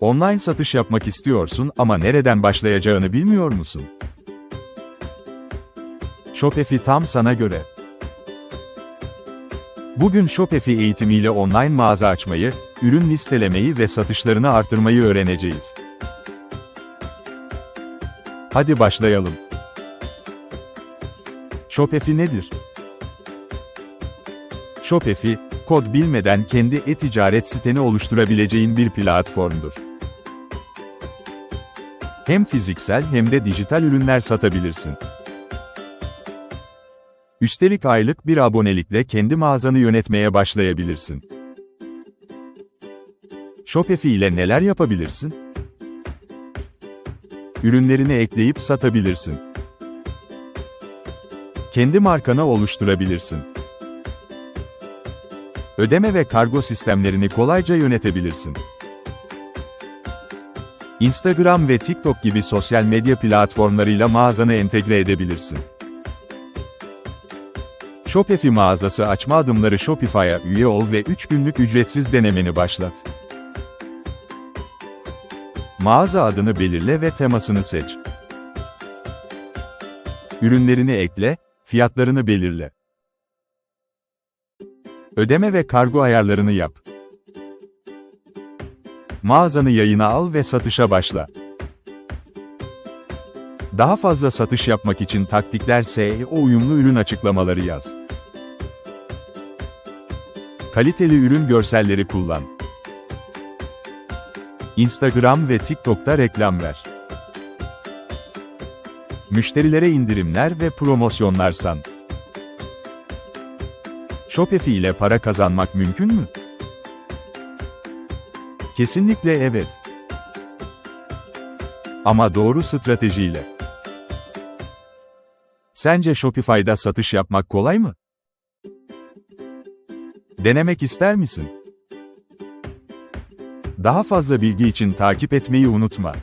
Online satış yapmak istiyorsun ama nereden başlayacağını bilmiyor musun? Shopify tam sana göre. Bugün Shopify eğitimiyle online mağaza açmayı, ürün listelemeyi ve satışlarını artırmayı öğreneceğiz. Hadi başlayalım. Shopify nedir? Shopify, kod bilmeden kendi e-ticaret siteni oluşturabileceğin bir platformdur. Hem fiziksel hem de dijital ürünler satabilirsin. Üstelik aylık bir abonelikle kendi mağazanı yönetmeye başlayabilirsin. Shopify ile neler yapabilirsin? Ürünlerini ekleyip satabilirsin. Kendi markanı oluşturabilirsin. Ödeme ve kargo sistemlerini kolayca yönetebilirsin. Instagram ve TikTok gibi sosyal medya platformlarıyla mağazanı entegre edebilirsin. Shopify mağazası açma adımları Shopify'a üye ol ve 3 günlük ücretsiz denemeni başlat. Mağaza adını belirle ve temasını seç. Ürünlerini ekle, fiyatlarını belirle. Ödeme ve kargo ayarlarını yap. Mağazanı yayına al ve satışa başla. Daha fazla satış yapmak için taktikler SEO uyumlu ürün açıklamaları yaz. Kaliteli ürün görselleri kullan. Instagram ve TikTok'ta reklam ver. Müşterilere indirimler ve promosyonlar san. Shopify ile para kazanmak mümkün mü? Kesinlikle evet. Ama doğru stratejiyle. Sence Shopify'da satış yapmak kolay mı? Denemek ister misin? Daha fazla bilgi için takip etmeyi unutma.